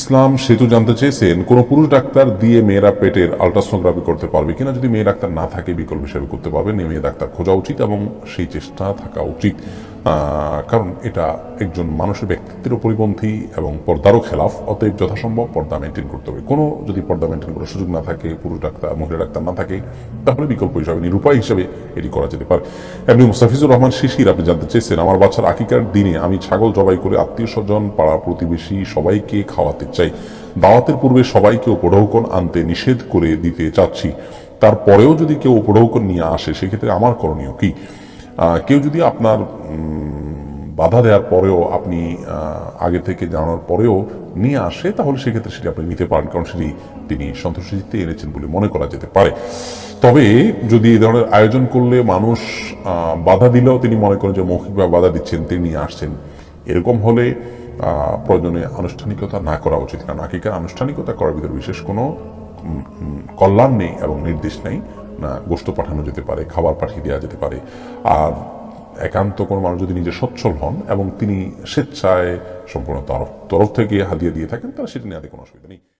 ইসলাম সেতু জানতে চেয়েছেন, কোন পুরুষ ডাক্তার দিয়ে মেয়েরা পেটের আলট্রাসোনোগ্রাফি করতে পারবে কিনা? যদি মেয়ে ডাক্তার না থাকে, বিকল্প হিসেবে করতে পারবে। মেয়ে ডাক্তার খোঁজা উচিত এবং সেই চেষ্টা থাকা উচিত। কারণ এটা একজন মানুষের ব্যক্তিত্বের পরিপন্থী এবং পর্দারও খেলাফ, অতএব যথাসম্ভব পর্দা মেনটেন করতে হবে। কোনো যদি পর্দা মেনটেন করার সুযোগ না থাকে, পুরুষ ডাক্তার, মহিলা ডাক্তার না থাকে, তাহলে বিকল্প হিসাবে, নিরুপায় হিসাবে এটি করা যেতে পারে। এমনি মুস্তাফিজুর রহমান শিশির আপনি জানতে চেয়েছেন, আমার বাচ্চার আকিকার দিনে আমি ছাগল জবাই করে আত্মীয় স্বজন, পাড়া প্রতিবেশী সবাইকে খাওয়াতে চাই। দাওয়াতের পূর্বে সবাইকে উপঢৌকন আনতে নিষেধ করে দিতে চাচ্ছি। তারপরেও যদি কেউ উপঢৌকন নিয়ে আসে, সেক্ষেত্রে আমার করণীয় কি? কেউ যদি আপনার বাধা দেওয়ার পরেও আপনি আগে থেকে জানানোর পরেও নিয়ে আসে, তাহলে সেক্ষেত্রে সেটি আপনি নিতে পারেন, কারণ সেটি তিনি সন্তুষ্টিতে এনেছেন বলে মনে করা যেতে পারে। তবে যদি এ ধরনের আয়োজন করলে মানুষ বাধা দিলেও তিনি মনে করেন যে মৌখিকভাবে বাধা দিচ্ছেন, তিনি নিয়ে আসছেন। এরকম হলে প্রয়োজনে আনুষ্ঠানিকতা না করা উচিত। কারণ আকিকার আনুষ্ঠানিকতা করার ভিতরে বিশেষ কোনো কল্যাণ নেই এবং নির্দেশ নেই। গোষ্ঠ পাঠানো যেতে পারে, খাবার পাঠিয়ে দেওয়া যেতে পারে। আর একান্ত কোনো মানুষ যদি নিজে সচ্ছল হন এবং তিনি স্বেচ্ছায় সম্পূর্ণ তরফ তরফ থেকে হাতিয়ে দিয়ে থাকেন, তাহলে সেটা নেওয়াতে কোনো অসুবিধা নেই।